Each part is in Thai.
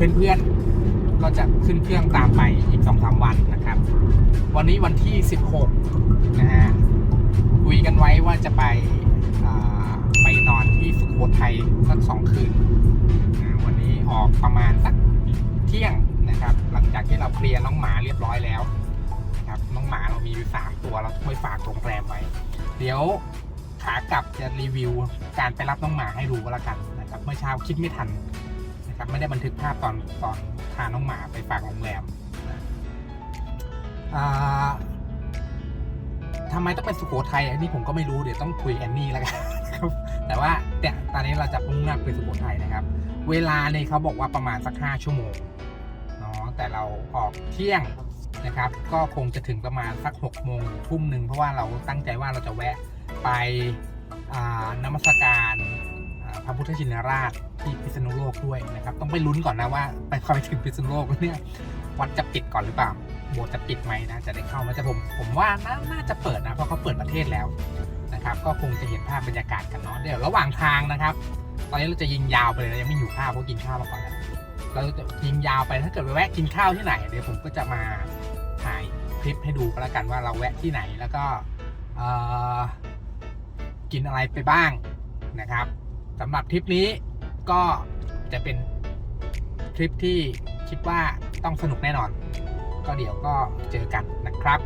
เพื่อนๆก็จะขึ้นเครื่องตามไปอีกสองสามวันนะครับ วันนี้วันที่ 16 นะฮะคุยกันไว้ว่าจะไปไปนอนที่สุโขทัยสักสองคืน วันนี้ออกประมาณสักเที่ยงนะครับ หลังจากที่เราเคลียร์น้องหมาเรียบร้อยแล้วนะครับน้องหมาเรามีอยู่สามตัวเราไปฝากโรงแรมไว้ เดี๋ยวขากลับจะรีวิวการไปรับน้องหมาให้ดูก็แล้วกันนะครับ เมื่อเช้าคิดไม่ทัน นะครับ ไม่ได้บันทึกภาพตอนตอนพาน้องหมาไปฝากโรงแรมทำไมต้องเป็นสุโขทัยอันนี้ผมก็ไม่รู้เดี๋ยวต้องคุยแอนนี่แล้วกันครับแต่ว่าเนี่ยตอนนี้เราจะมุ่งหน้าไปสุโขทัยนะครับ เวลาเนี่ยเขาบอกว่าประมาณสักห้าชั่วโมงเนาะแต่เราออกเที่ยงนะครับ ก็คงจะถึงประมาณสักหกโมงทุ่มหนึ่งเพราะว่าเราตั้งใจว่าเราจะแวะไปนมัสการ พระพุทธชินราชที่พิษณุโลกด้วยนะครับ ต้องไปลุ้นก่อนนะว่าไปพอไปถึงพิษณุโลกแล้วเนี่ยวัดจะปิดก่อนหรือเปล่าโบสถ์จะปิดไหมนะจะได้เข้าไหมแต่ผมผมว่าน,น่าจะเปิดนะเพราะเขาเปิดประเทศแล้วนะครับ ก็คงจะเห็นภาพบรรยากาศกันเนาะเดี๋ยวระหว่างทางนะครับ ตอนนี้เราจะยิงยาวไปเลยนะยังไม่หิวข้าวเพราะกินข้าวมาก่อนแล้วเราจะยิงยาวไปถ้าเกิดไปแวะกินข้าวที่ไหนเดี๋ยวผมก็จะมาถ่ายคลิปให้ดูก็แล้วกันว่าเราแวะที่ไหนแล้วก็กินอะไรไปบ้างนะครับ สำหรับทริปนี้ก็จะเป็นทริปที่คิดว่าต้องสนุกแน่นอน ก็เดี๋ยวก็เจอกันนะครับ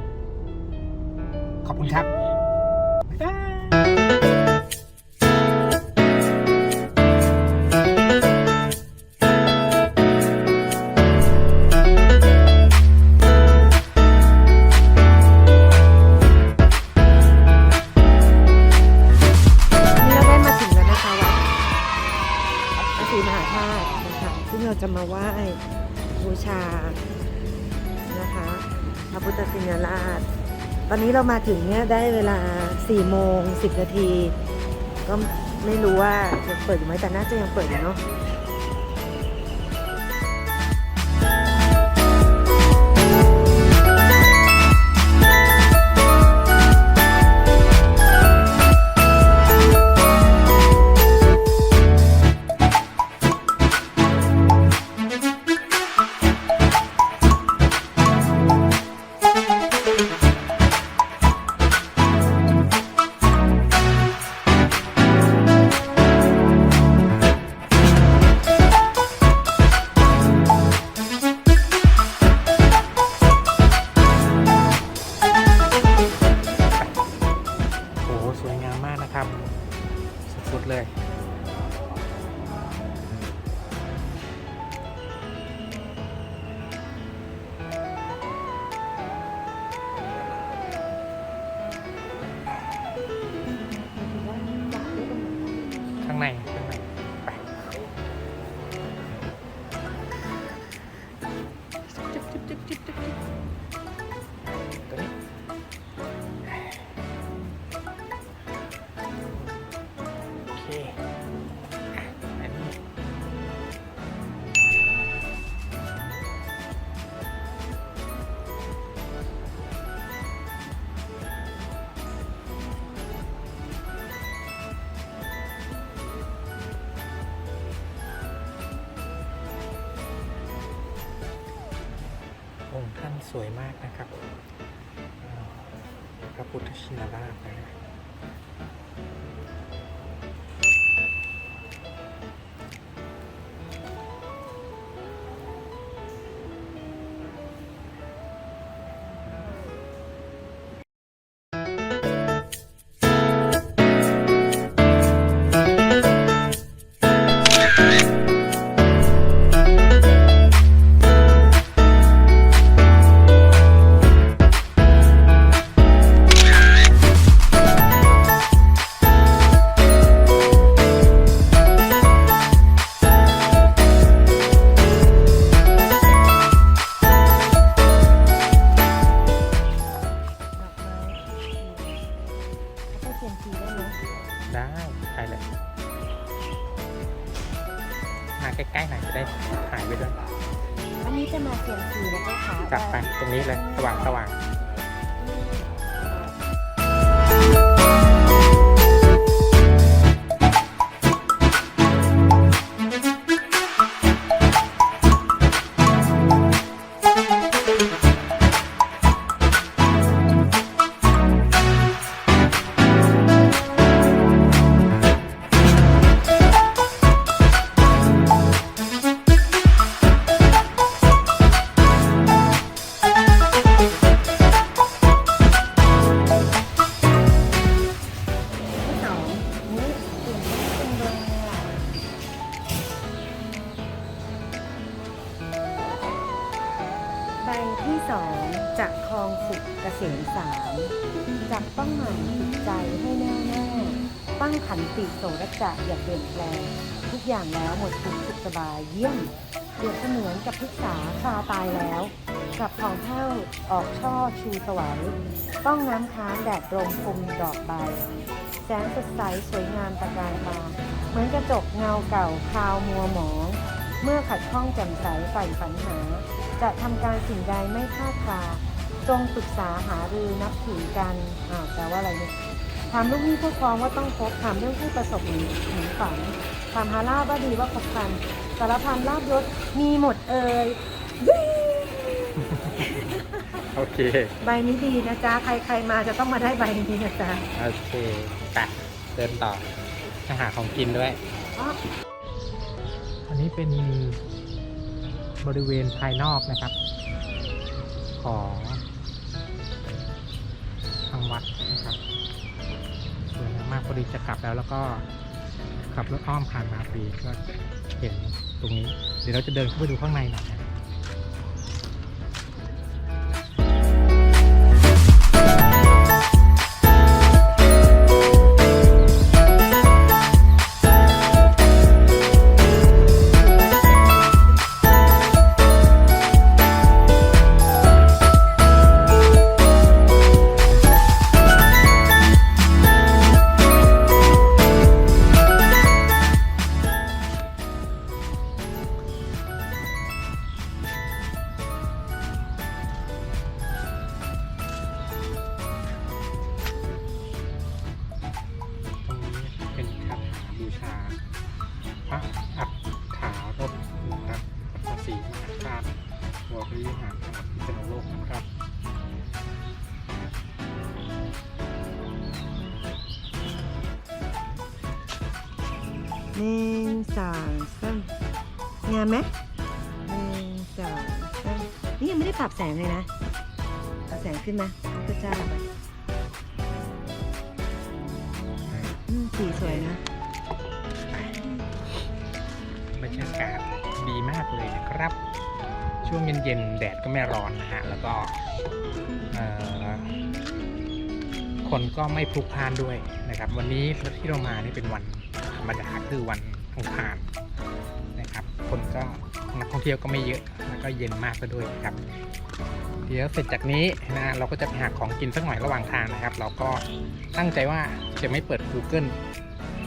ขอบคุณครับบ๊ายบาย เราจะมาไหว้บูชานะคะพระพุทธสินราช ตอนนี้เรามาถึงเนี่ยได้เวลา4โมง10นาที ก็ไม่รู้ว่าจะเปิดอยู่ไหมแต่น่าจะยังเปิดอยู่เนาะ ทำสุดๆเลย สวยมากนะครับพระพุทธชินราชนะครับ 2จากคลองสุขเกษมสามจากต้องหมั่นใจให้แน่วแน่ตั้งขันติโสรจะอย่าเปลี่ยนแปลง ทุกอย่างแล้วหมดทุกสุขสบายเยี่ยมเปรียบเสมือนกับพิกษาคาตายแล้วกับของเท้าออกช่อชูสวยรค์ต้องน้ำค้างแดดลมคุมดอกใบแสงสดใสสวยงามประกายมาเหมือนกระจกเงาเก่าคาวมัวหมอง เมื่อขัดข้องแจ่มใสใฝ่ฝันหา จะทำการสิ่งใดไม่พลาดคลาจงปรึกษาหารือนับถือกันอ่าวแปลว่าอะไรเนี่ยถามลูกหนี้ผู้ครองว่าต้องพบถามเรื่องผู้ประสบเหมือนเหมือนฝันถามหาลาบว่าดีว่าพบกันสารพันลาบยศมีหมดเอ่ยโอเค ใบนี้ดีนะจ๊ะ ใครใครมาจะต้องมาได้ใบนี้นะจ๊ะ โอเคไปเดินต่อไปหาของกินด้วยอ๋ออันนี้เป็น บริเวณภายนอกนะครับ ของทางวัดนะครับสวยงามมากพอดีจะกลับแล้วแล้วก็ขับรถอ้อมผ่านมาฟรีก็เห็นตรงนี้ เดี๋ยวเราจะเดินเข้าไปดูข้างในหน่อย หนึ่งสองสามงามไหมหนึ่งสองสามนี่ยังไม่ได้ปรับแสงเลยนะเอาแสงขึ้นมาพระเจ้าสีสวยนะบรรยากาศดีมากเลยนะครับ ช่วงเย็นๆแดดก็ไม่ร้อนนะฮะ แล้วก็คนก็ไม่พลุกพล่านด้วยนะครับ วันนี้ที่เรามานี่เป็นวัน รมดาคือวันอังคารนะครับ คนก็นักท่องเที่ยวก็ไม่เยอะแล้วก็เย็นมากก็ด้วยนะครับ เดี๋ยวเสร็จจากนี้นะเราก็จะไปหาของกินสักหน่อยระหว่างทางนะครับ เราก็ตั้งใจว่าจะไม่เปิด Google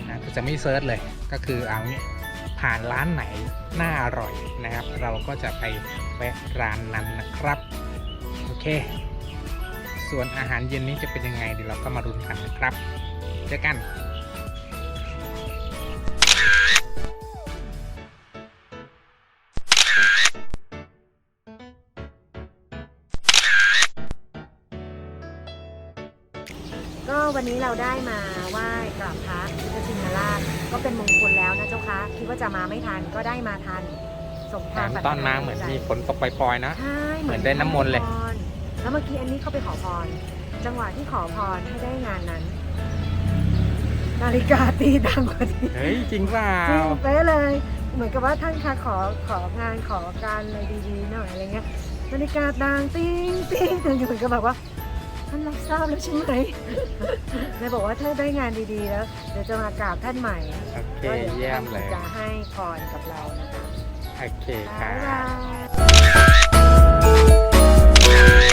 นะจะไม่เซิร์ชเลยก็คือเอาเนี้ยผ่านร้านไหนน่าอร่อยนะครับ เราก็จะไปแวะร้านนั้นนะครับโอเค ส่วนอาหารเย็นนี้จะเป็นยังไงเดี๋ยวเราก็มารุนกันนะครับ เจอกัน วันนี้เราได้มาไหว้กราบพระพุทธชินราชก็เป็นมงคลแล้วนะเจ้าคะคิดว่าจะมาไม่ทันก็ได้มาทันสมแถทานมปรารถตอนมาเหมือนมีฝนตกปล่อยๆนะใช่เหมือนได้น้ำมนต์เลยขอพรแล้วเมื่อกี้อันนี้เข้าไปขอพร จังหวะที่ขอพรให้ได้งานนั้น นาฬิกาตีดังกว่านี้เฮ้ยจริงเปล่าจริงเป๊ะเลย เหมือนกับว่าท่านคะขอของานขอการอะไรดีๆหน่อยอะไรเงี้ยนาฬิกาดังติ้งติ้งแต่อยู่ก็แบบว่า ท่านรับทราบแล้วใช่ไหมนายบอกว่าถ้าได้งานดีๆแล้วเดี๋ยวจะมากราบท่านใหม่โอเคเยี่ยมเลยจะให้พรกับเรานะคะโอเคครับาย